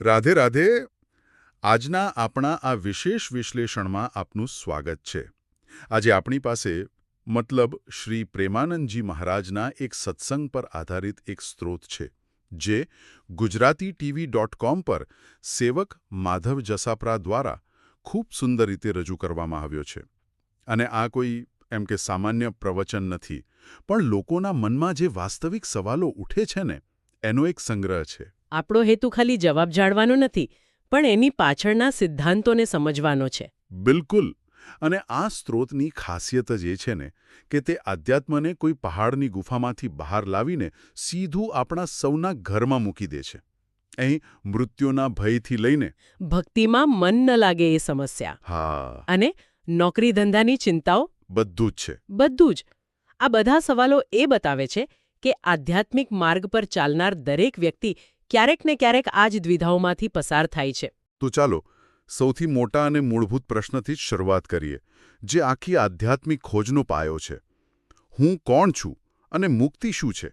રાધે રાધે, આજના આપણા આ વિશેષ વિશ્લેષણમાં આપનું સ્વાગત છે. આજે આપણી પાસે મતલબ શ્રી પ્રેમાનંદજી મહારાજના એક સત્સંગ પર આધારિત એક સ્ત્રોત છે, જે ગુજરાતી ટીવી ડોટ કોમ પર સેવક માધવ જસાપરા દ્વારા ખૂબ સુંદર રીતે રજૂ કરવામાં આવ્યો છે. અને આ કોઈ એમ કે સામાન્ય પ્રવચન નથી, પણ લોકોના મનમાં જે વાસ્તવિક સવાલો ઉઠે છે ને, એનો એક સંગ્રહ છે. આપણો હેતુ ખાલી જવાબ જાણવાનો નથી પણ એની પાછળના સિદ્ધાંતોને સમજવાનો છે. બિલકુલ. અને આ સ્ત્રોતની ખાસિયત જ એ છે ને કે તે આધ્યાત્મને કોઈ પહાડની ગુફામાંથી બહાર લાવીને સીધું આપણા સૌના ઘરમાં મૂકી દે છે. અહીં મૃત્યુના ભયથી લઈને ભક્તિમાં મન ન લાગે એ સમસ્યા. હા. અને નોકરી ધંધાની ચિંતાઓ? બધું જ છે. બધું જ. આ બધા સવાલો એ બતાવે છે કે આધ્યાત્મિક માર્ગ પર ચાલનાર દરેક વ્યક્તિ ક્યારેક ને ક્યારેક આ જ દ્વિધાઓમાંથી પસાર થાય છે. તો ચાલો સૌથી મોટા અને મૂળભૂત પ્રશ્નથી જ શરૂઆત કરીએ જે આખી આધ્યાત્મિક ખોજનો પાયો છે. હું કોણ છું અને મુક્તિ શું છે?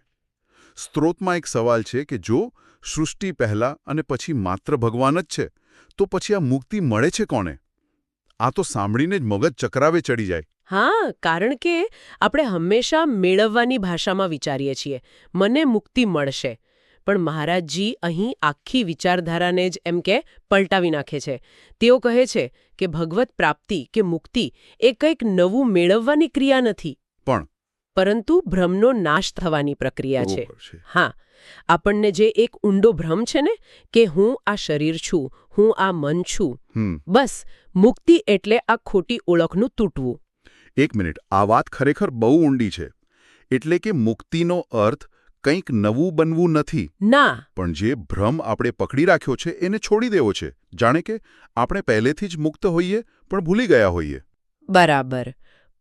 સ્ત્રોતમાં એક સવાલ છે કે જો સૃષ્ટિ પહેલા અને પછી માત્ર ભગવાન જ છે તો પછી આ મુક્તિ મળે છે કોને? આ તો સાંભળીને જ મગજ ચકરાવે ચડી જાય. હા કારણ કે આપણે હંમેશા મેળવવાની ભાષામાં વિચારીએ છીએ મને મુક્તિ મળશે. પણ મહારાજજી અહીં આખી વિચારધારાને જ એમ કે પલટાવી નાખે છે. તેઓ કહે છે કે ભગવત પ્રાપ્તિ કે મુક્તિ એ કંઈક નવું મેળવવાની ક્રિયા નથી. પણ પરંતુ ભ્રમનો નાશ થવાની પ્રક્રિયા છે. હા આપણને જે એક ઊંડો ભ્રમ છે ને કે હું આ શરીર છું હું આ મન છું બસ મુક્તિ એટલે આ ખોટી ઓળખનું તૂટવું. એક મિનિટ આ વાત ખરેખર બહુ ઊંડી છે. એટલે કે મુક્તિનો અર્થ કંઈક નવું બનવું નથી. ના. પણ જે ભ્રમ આપણે પકડી રાખ્યો છે એને છોડી દેવો છે. જાણે કે આપણે પહેલેથી જ મુક્ત હોઈએ પણ ભૂલી ગયા હોઈએ. બરાબર.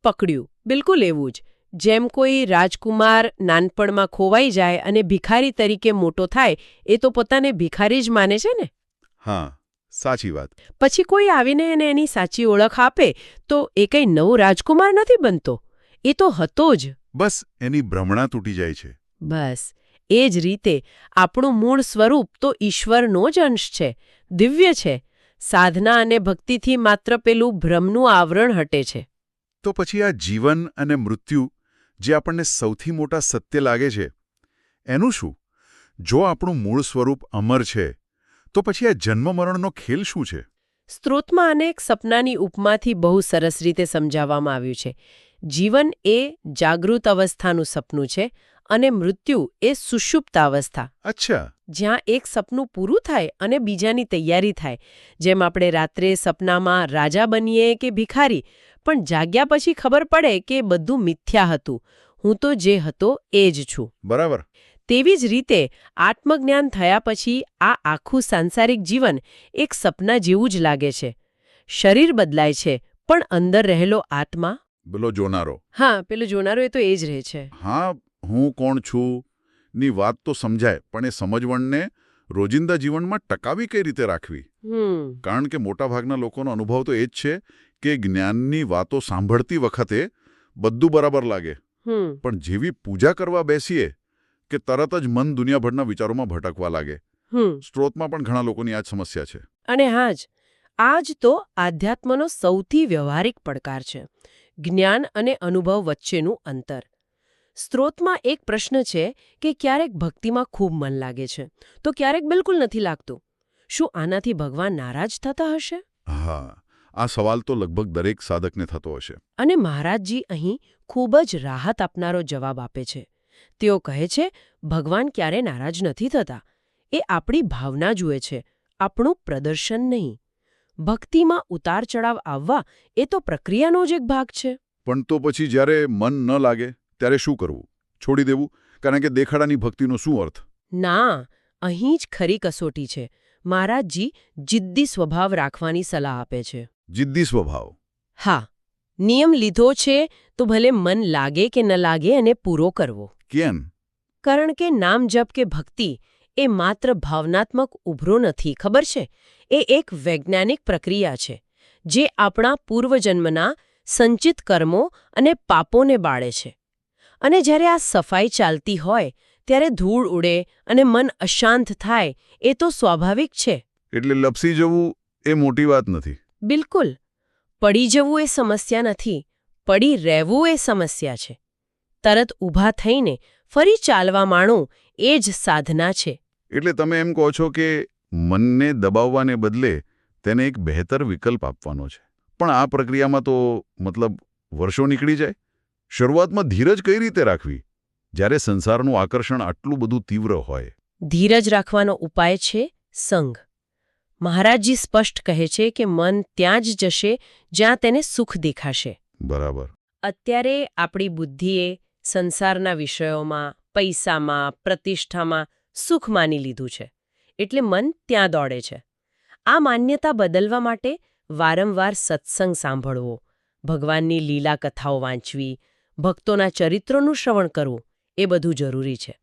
પકડ્યું. બિલકુલ એવું જ. જેમ કોઈ રાજકુમાર નાનપણમાં ખોવાઈ જાય અને ભિખારી તરીકે મોટો થાય એ તો પોતાને ભિખારી જ માને છે ને? હા સાચી વાત. પછી કોઈ આવીને એને એની સાચી ઓળખ આપે તો એ કંઈ નવો રાજકુમાર નથી બનતો. એ તો હતો જ. બસ એની ભ્રમણા તૂટી જાય છે. બસ એ જ રીતે આપણું મૂળ સ્વરૂપ તો ઈશ્વરનો જ અંશ છે દિવ્ય છે સાધના અને ભક્તિથી માત્ર પેલું ભ્રમનું આવરણ હટે છે. તો પછી આ જીવન અને મૃત્યુ જે આપણને સૌથી મોટા સત્ય લાગે છે એનું શું? જો આપણું મૂળ સ્વરૂપ અમર છે તો પછી આ જન્મ મરણનો ખેલ શું છે? સ્ત્રોતમાં અનેક સપનાની ઉપમાથી બહુ સરસ રીતે સમજાવવામાં આવ્યું છે. જીવન એ જાગૃત અવસ્થાનું સપનું છે અને મૃત્યુ એ સુષુપ્તાવસ્થા અચ્છા. જ્યાં એક સપનું પૂરું થાય અને બીજાની તૈયારી થાય. જેમ આપણે રાત્રે સપનામાં રાજા બનીએ કે ભિખારી પણ જાગ્યા પછી ખબર પડે કે બધું મિથ્યા હતું. હું તો જે હતો એ જ છું. બરાબર. તેવી જ રીતે આત્મજ્ઞાન થયા પછી આ આખું સાંસારિક જીવન એક સપના જેવું જ લાગે છે. શરીર બદલાય છે પણ અંદર રહેલો આત્મા? બોલો જોનારો. હા પેલો જોનારો એ તો એ જ રહે છે. હા હું કોણ છું? ની વાત તો સમજાય પણ એ સમજવણને રોજિંદા જીવનમાં ટકાવી કઈ રીતે રાખવી? કારણ કે મોટાભાગના લોકોનો અનુભવ તો એ જ છે કે જ્ઞાનની વાતો સાંભળતી વખતે બધું બરાબર લાગે. પણ જેવી પૂજા કરવા બેસીએ કે તરત જ મન દુનિયાભરના વિચારોમાં ભટકવા લાગે. સ્ત્રોતમાં પણ ઘણા લોકોની આ જ સમસ્યા છે. અને હા જ આ જ તો આધ્યાત્મનો સૌથી વ્યવહારિક પડકાર છે. જ્ઞાન અને અનુભવ વચ્ચેનું અંતર. સ્ત્રોતમાં એક પ્રશ્ન છે કે ક્યારેક ભક્તિમાં ખૂબ મન લાગે છે. તો ક્યારેક બિલકુલ નથી લાગતું. શું આનાથી ભગવાન નારાજ થતા હશે? હા આ સવાલ તો લગભગ દરેક સાધકને થતો હશે. અને મહારાજજી અહીં ખૂબ જ રાહત આપનારો જવાબ આપે છે. તેઓ કહે છે ભગવાન ક્યારે નારાજ નથી થતા. એ આપણી ભાવના જુએ છે. આપણું પ્રદર્શન નહીં. ભક્તિમાં ઉતાર ચડાવ આવવા એ તો પ્રક્રિયાનો જ એક ભાગ છે. પણ તો પછી જ્યારે મન ન લાગે? ત્યારે શું કરવું? છોડી દેવું? કારણ કે દેખાડાની ભક્તિનો શું અર્થ? ના અહીં જ ખરી કસોટી છે. મહારાજજી જિદ્દી સ્વભાવ રાખવાની સલાહ આપે છે. જિદ્દી સ્વભાવ? હા. નિયમ લીધો છે તો ભલે મન લાગે કે ન લાગે એને પૂરો કરવો. કેમ? કારણ કે નામ જપ કે ભક્તિ એ માત્ર ભાવનાત્મક ઉભરો નથી ખબર છે? એ એક વૈજ્ઞાનિક પ્રક્રિયા છે જે આપણા પૂર્વજન્મના સંચિત કર્મો અને પાપોને બાળે છે. અને જ્યારે આ સફાઈ ચાલતી હોય ત્યારે ધૂળ ઉડે અને મન અશાંત થાય એ તો સ્વાભાવિક છે. એટલે લપસી જવું એ મોટી વાત નથી. બિલકુલ. પડી જવું એ સમસ્યા નથી પડી રહેવું એ સમસ્યા છે. તરત ઊભા થઈને ફરી ચાલવા માણું એ જ સાધના છે. એટલે તમે એમ કહો છો કે મનને દબાવવાને બદલે તેને એક બહેતર વિકલ્પ આપવાનો છે. પણ આ પ્રક્રિયામાં તો મતલબ વર્ષો નીકળી જાય? શરૂઆતમાં ધીરજ કઈ રીતે રાખવી? જ્યારે સંસારનું આકર્ષણ આટલું બધું તીવ્ર હોય. ધીરજ રાખવાનો ઉપાય છે સંઘ મહારાજજી સ્પષ્ટ કહે છે કે મન ત્યાં જ જશે જ્યાં તેને સુખ દેખાશે. બરાબર. અત્યારે આપણી બુદ્ધિએ સંસારના વિષયોમાં પૈસામાં પ્રતિષ્ઠામાં સુખ માની લીધું છે. એટલે મન ત્યાં દોડે છે. આ માન્યતા બદલવા માટે વારંવાર સત્સંગ સાંભળવો ભગવાનની લીલા કથાઓ વાંચવી ભક્તોના ચરિત્રોનું શ્રવણ કરવું એ બધું જરૂરી છે.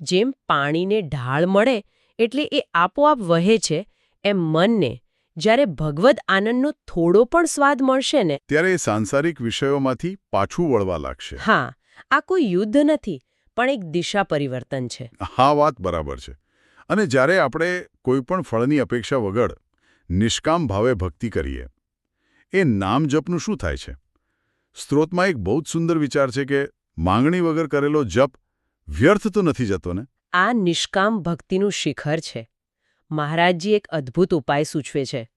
જેમ પાણીને ઢાળ મળે એટલે એ આપોઆપ વહે છે એમ મનને જ્યારે ભગવદ આનંદનો થોડો પણ સ્વાદ મળશે ને ત્યારે એ સાંસારિક વિષયોમાંથી પાછું વળવા લાગશે. હા આ કોઈ યુદ્ધ નથી પણ એક દિશા પરિવર્તન છે. હા વાત બરાબર છે. અને જ્યારે આપણે કોઈ પણ ફળની અપેક્ષા વગર નિષ્કામ ભાવે ભક્તિ કરીએ એ નામ જપનું શું થાય છે? સ્ત્રોતમાં એક બહુ જ સુંદર વિચાર છે કે માંગણી વગર કરેલો જપ વ્યર્થ તો નથી જતો ને? આ નિષ્કામ ભક્તિનું શિખર છે. મહારાજજી એક અદ્ભુત ઉપાય સૂચવે છે.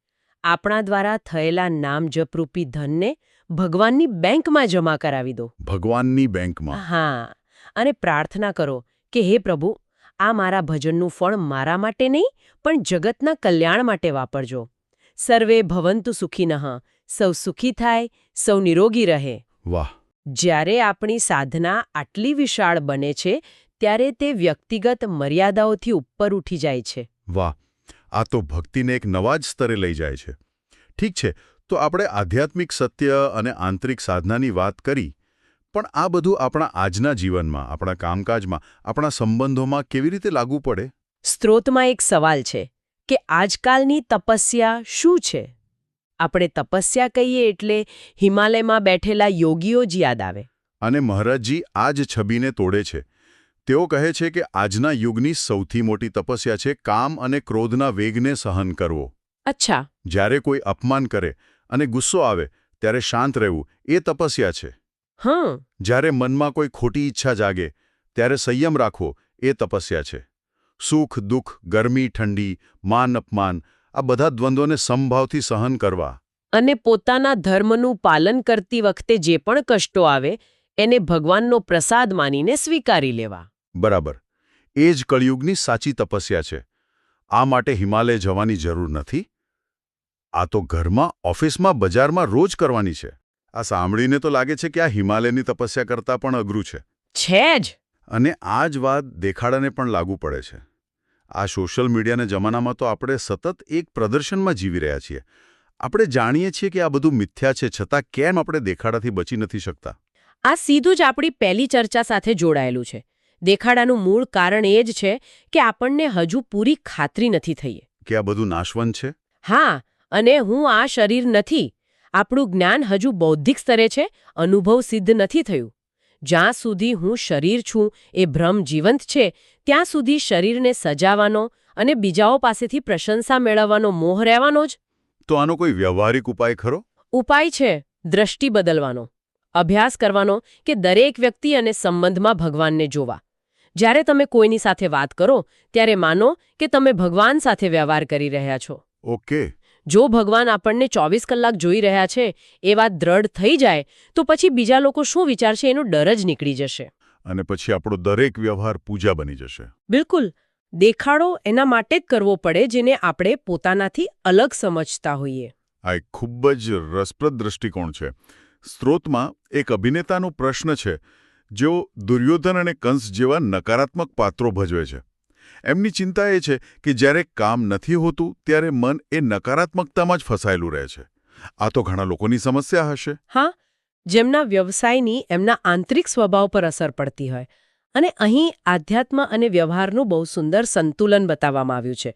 આપણા દ્વારા થયેલા નામ જપરૂપી ધનને ભગવાનની બેંકમાં જમા કરાવી દો. ભગવાનની બેંકમાં? હા અને પ્રાર્થના કરો કે હે પ્રભુ આ મારા ભજનનું ફળ મારા માટે નહીં પણ જગતના કલ્યાણ માટે વાપરજો. સર્વે ભવંતુ સુખીનઃ સૌ સુખી થાય સૌ નિરોગી રહે. વાહ. જ્યારે આપણી સાધના આટલી વિશાળ બને છે ત્યારે તે વ્યક્તિગત મર્યાદાઓથી ઉપર ઉઠી જાય છે. વાહ. આ તો ભક્તિને એક નવા જ સ્તરે લઈ જાય છે. ઠીક છે તો આપણે આધ્યાત્મિક સત્ય અને આંતરિક સાધનાની વાત કરી પણ આ બધું આપણા આજના જીવનમાં આપણા કામકાજમાં આપણા સંબંધોમાં કેવી રીતે લાગુ પડે? સ્ત્રોતમાં એક સવાલ છે કે આજકાલની તપસ્યા શું છે? આપણે તપસ્યા કહીએ એટલે હિમાલયમાં બેઠેલા યોગીઓ જ યાદ આવે. અને મહારાજજી આ જ છબીને તોડે છે. તેઓ કહે છે કે આજના યુગની સૌથી મોટી તપસ્યા છે કામ અને ક્રોધના વેગને સહન કરવો. અચ્છા. જ્યારે કોઈ અપમાન કરે અને ગુસ્સો આવે ત્યારે શાંત રહેવું એ તપસ્યા છે. હા. જ્યારે મનમાં કોઈ ખોટી ઈચ્છા જાગે ત્યારે સંયમ રાખવો એ તપસ્યા છે. સુખ દુઃખ ગરમી ઠંડી માન અપમાન આ બધા દ્વંદ્વોને સમભાવથી સહન કરવા. અને પોતાના ધર્મનું પાલન કરતી વખતે જે પણ કષ્ટો આવે એને ભગવાનનો પ્રસાદ માનીને સ્વીકારી લેવા. બરાબર. એ જ કળિયુગની સાચી તપસ્યા છે. આ માટે હિમાલય જવાની જરૂર નથી. આ તો ઘરમાં ઓફિસમાં બજારમાં રોજ કરવાની છે. આ સાંભળીને તો લાગે છે કે આ હિમાલયની તપસ્યા કરતાં પણ અઘરું છે. છે જ. અને આ જ વાત દેખાડાને પણ લાગુ પડે છે. આ સોશિયલ મીડિયાના જમાનામાં તો આપણે સતત એક પ્રદર્શનમાં જીવી રહ્યા છીએ. આપણે જાણીએ છીએ કે આ બધું મિથ્યા છે છતાં કેમ આપણે દેખાડાથી બચી નથી શકતા? આ સીધું જ આપણી પહેલી ચર્ચા સાથે જોડાયેલું છે. દેખાડાનું મૂળ કારણ એ જ છે કે આપણને હજુ પૂરી ખાતરી નથી થઈ કે આ બધું નાશવંત છે? હા અને હું આ શરીર નથી. આપણું જ્ઞાન હજુ બૌદ્ધિક સ્તરે છે અનુભવ સિદ્ધ નથી થયું. જ્યાં સુધી હું શરીર છું એ ભ્રમ જીવંત છે ત્યાં સુધી શરીરને સજાવવાનો અને બીજાઓ પાસેથી પ્રશંસા મેળવવાનો મોહ રહેવાનો જ? તો આનો કોઈ વ્યવહારિક ઉપાય ખરો? ઉપાય છે દ્રષ્ટિ બદલવાનો. અભ્યાસ કરવાનો કે દરેક વ્યક્તિ અને સંબંધમાં ભગવાનને જોવા. જ્યારે તમે કોઈની સાથે વાત કરો ત્યારે માનો કે તમે ભગવાન સાથે વ્યવહાર કરી રહ્યા છો. ઓકે. જો ભગવાન આપણને ચોવીસ કલાક જોઈ રહ્યા છે એ વાત દ્રઢ થઈ જાય તો પછી બીજા લોકો શું વિચારશે એનો ડર જ નીકળી જશે. અને પછી આપણો દરેક વ્યવહાર પૂજા બની જશે. બિલકુલ. દેખાડો એના માટે જ કરવો પડે જેને આપણે પોતાનાથી અલગ સમજતા હોઈએ. આ એક ખૂબ જ રસપ્રદ દૃષ્ટિકોણ છે. સ્ત્રોતમાં એક અભિનેતાનો પ્રશ્ન છે જેઓ દુર્યોધન અને કંસ જેવા નકારાત્મક પાત્રો ભજવે છે. એમની ચિંતા એ છે કે જ્યારે કામ નથી હોતું ત્યારે મન એ નકારાત્મકતામાં જ ફસાયેલું રહે છે. આ તો ઘણા લોકોની સમસ્યા હશે. હા જેમના વ્યવસાયની એમના આંતરિક સ્વભાવ પર અસર પડતી હોય. અને અહીં આધ્યાત્મ અને વ્યવહારનું બહુ સુંદર સંતુલન બતાવવામાં આવ્યું છે.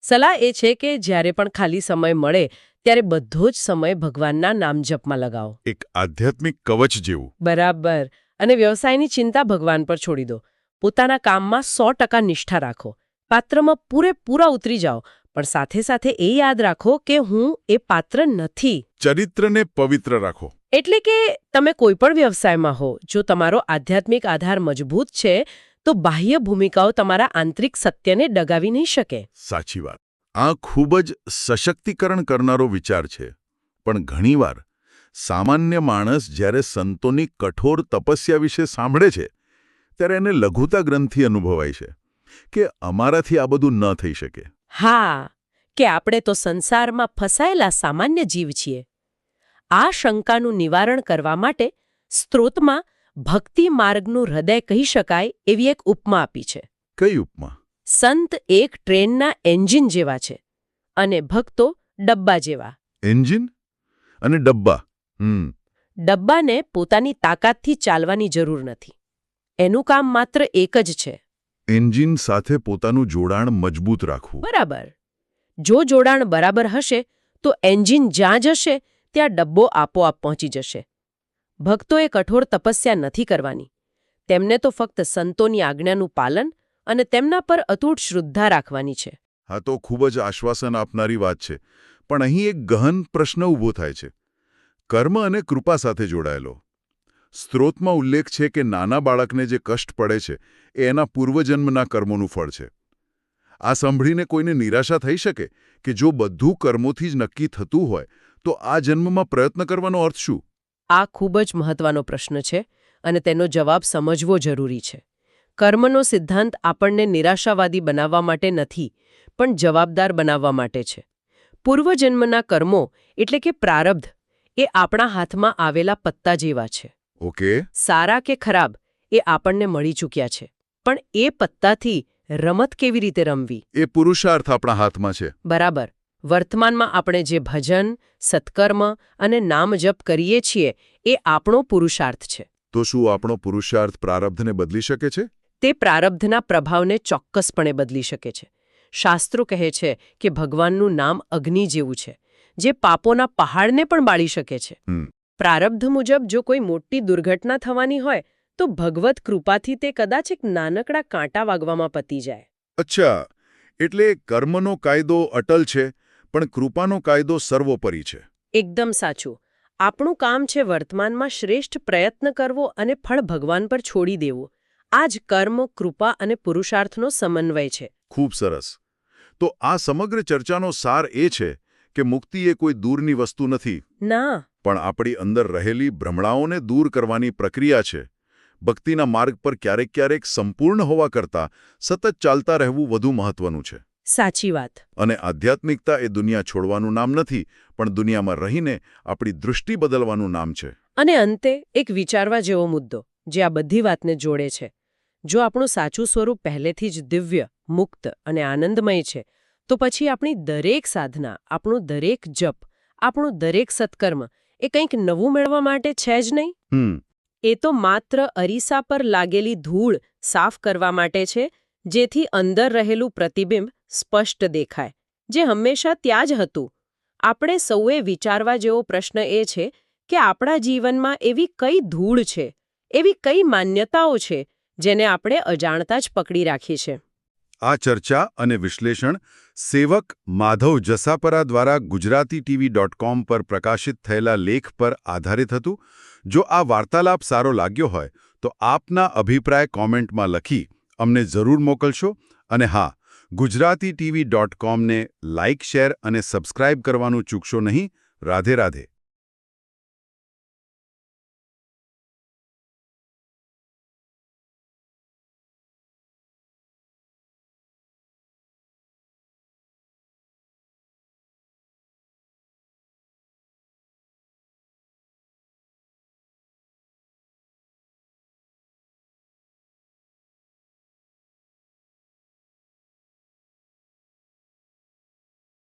સલાહ એ છે કે જ્યારે પણ ખાલી સમય મળે ત્યારે બધો જ સમય ભગવાનના નામ જપમાં લગાવો. એક આધ્યાત્મિક કવચ જેવું. બરાબર. અને વ્યવસાયની ચિંતા ભગવાન પર છોડી દો. પોતાના કામમાં સો ટકા નિષ્ઠા રાખો. પાત્રમાં પૂરેપૂરા ઉતરી જાઓ. પણ સાથે સાથે એ યાદ રાખો કે હું એ પાત્ર નથી. ચરિત્રને પવિત્ર રાખો. એટલે કે તમે કોઈ પણ વ્યવસાયમાં હો જો તમારો આધ્યાત્મિક આધાર મજબૂત છે તો બાહ્ય ભૂમિકાઓ તમારા આંતરિક સત્યને ડગાવી નહીં શકે. સાચી વાત. આ ખૂબ જ સશક્તિકરણ કરનારો વિચાર છે. પણ ઘણીવાર સામાન્ય માણસ જ્યારે સંતોની કઠોર તપસ્યા વિશે સાંભળે છે ત્યારે એને લઘુતા ગ્રંથિ અનુભવાય છે કે અમારાથી આ બધું ન થઈ શકે. હા કે આપણે તો સંસારમાં ફસાયેલા સામાન્ય જીવ છીએ. આ શંકાનું નિવારણ કરવા માટે સ્ત્રોતમાં ભક્તિ માર્ગનું હૃદય કહી શકાય એવી એક ઉપમા આપી છે. કઈ ઉપમા? સંત એક ટ્રેનના એન્જિન જેવા છે અને ભક્તો ડબ્બા જેવા. એન્જિન? અને ડબ્બા? હમ. ડબ્બાને પોતાની તાકાતથી ચાલવાની જરૂર નથી. એનું કામ માત્ર એક જ છે. એન્જિન સાથે પોતાનું જોડાણ મજબૂત રાખવું. બરાબર. જો જોડાણ બરાબર હશે તો એન્જિન જ્યાં જશે ત્યાં ડબ્બો આપોઆપ પહોંચી જશે. ભક્તોએ કઠોર તપસ્યા નથી કરવાની. તેમને તો ફક્ત સંતોની આજ્ઞાનું પાલન અને તેમના પર અતૂટ શ્રદ્ધા રાખવાની છે. હા તો ખૂબ જ આશ્વાસન આપનારી વાત છે. પણ અહીં એક ગહન પ્રશ્ન ઊભો થાય છે. કર્મ અને કૃપા સાથે જોડાયેલો. સ્ત્રોતમાં ઉલ્લેખ છે કે નાના બાળકને જે કષ્ટ પડે છે, એ એના પૂર્વજન્મના કર્મોનું ફળ છે. આ સાંભળીને કોઈને નિરાશા થઈ શકે કે જો બધું કર્મોથી જ નક્કી થતું હોય, તો આ જન્મમાં પ્રયત્ન કરવાનો અર્થ શું? આ ખૂબ જ મહત્વનો પ્રશ્ન છે અને તેનો જવાબ સમજવો જરૂરી છે. કર્મનો સિદ્ધાંત આપણને નિરાશાવાદી બનાવવા માટે નથી, પણ જવાબદાર બનાવવા માટે છે. પૂર્વજન્મના કર્મો એટલે કે પ્રારબ્ધ, એ આપણા હાથમાં આવેલા પત્તા જેવા છે. ઓકે. સારા કે ખરાબ એ આપણને મળી ચૂક્યા છે. પણ એ પત્તાથી રમત કેવી રીતે રમવી? એ પુરુષાર્થ આપણા હાથમાં છે. બરાબર. વર્તમાનમાં આપણે જે ભજન સત્કર્મ અને નામ જપ કરીએ છીએ એ આપણો પુરુષાર્થ છે. તો શું આપણો પુરુષાર્થ પ્રારબ્ધને બદલી શકે છે? તે પ્રારબ્ધના પ્રભાવને ચોક્કસપણે બદલી શકે છે. શાસ્ત્રો કહે છે કે ભગવાનનું નામ અગ્નિ જેવું છે જે પાપોના પહાડને પણ બાળી શકે છે. પ્રારબ્ધ મુજબ જો કોઈ મોટી દુર્ઘટના થવાની હોય તો ભગવત કૃપાથી તે કદાચ એક નાનકડા કાંટા વાગવામાં પતી જાય. અચ્છા એટલે કર્મનો કાયદો અટલ છે પણ કૃપાનો કાયદો સર્વોપરી છે. એકદમ સાચું. આપણું કામ છે વર્તમાનમાં શ્રેષ્ઠ પ્રયત્ન કરવો અને ફળ ભગવાન પર છોડી દેવું. આ જ કર્મ કૃપા અને પુરુષાર્થનો સમન્વય છે. ખૂબ સરસ. તો આ સમગ્ર ચર્ચાનો સાર એ છે કે મુક્તિ એ કોઈ દૂરની વસ્તુ નથી. ના પણ આપણી અંદર રહેલી ભ્રમણાઓને દૂર કરવાની પ્રક્રિયા છે. ભક્તિના માર્ગ પર ક્યારેક ક્યારેક સંપૂર્ણ હોવા કરતાં સતત ચાલતા રહેવું વધુ મહત્વનું છે. સાચી વાત. અને આધ્યાત્મિકતા એ દુનિયા છોડવાનું નામ નથી પણ દુનિયામાં રહીને આપણી દૃષ્ટિ બદલવાનું નામ છે. અને અંતે એક વિચારવા જેવો મુદ્દો જે આ બધી વાતને જોડે છે. જો આપણું સાચું સ્વરૂપ પહેલેથી જ દિવ્ય મુક્ત અને આનંદમય છે તો પછી આપણી દરેક સાધના આપણું દરેક જપ આપણું દરેક સત્કર્મ એ કંઈક નવું મેળવવા માટે છે જ નહીં? એ તો માત્ર અરીસા પર લાગેલી ધૂળ સાફ કરવા માટે છે જેથી અંદર રહેલું પ્રતિબિંબ સ્પષ્ટ દેખાય જે હંમેશા ત્યાં જ હતું. આપણે સૌએ વિચારવા જેવો પ્રશ્ન એ છે કે આપણા જીવનમાં એવી કઈ ધૂળ છે એવી કઈ માન્યતાઓ છે જેને આપણે અજાણતા જ પકડી રાખી છે. આ ચર્ચા અને વિશ્લેષણ સેવક માધવ જસાપરા દ્વારા ગુજરાતી ટીવી ડોટ કોમ પર પ્રકાશિત થયેલા લેખ પર આધારિત હતું. જો આ વાર્તાલાપ સારો લાગ્યો હોય, તો આપના અભિપ્રાય કોમેન્ટમાં લખી અમને જરૂર મોકલશો. અને હા, ગુજરાતી ટીવી ડોટ કોમને લાઇક, શેર અને સબસ્ક્રાઇબ કરવાનું ચૂકશો નહીં. રાધે રાધે.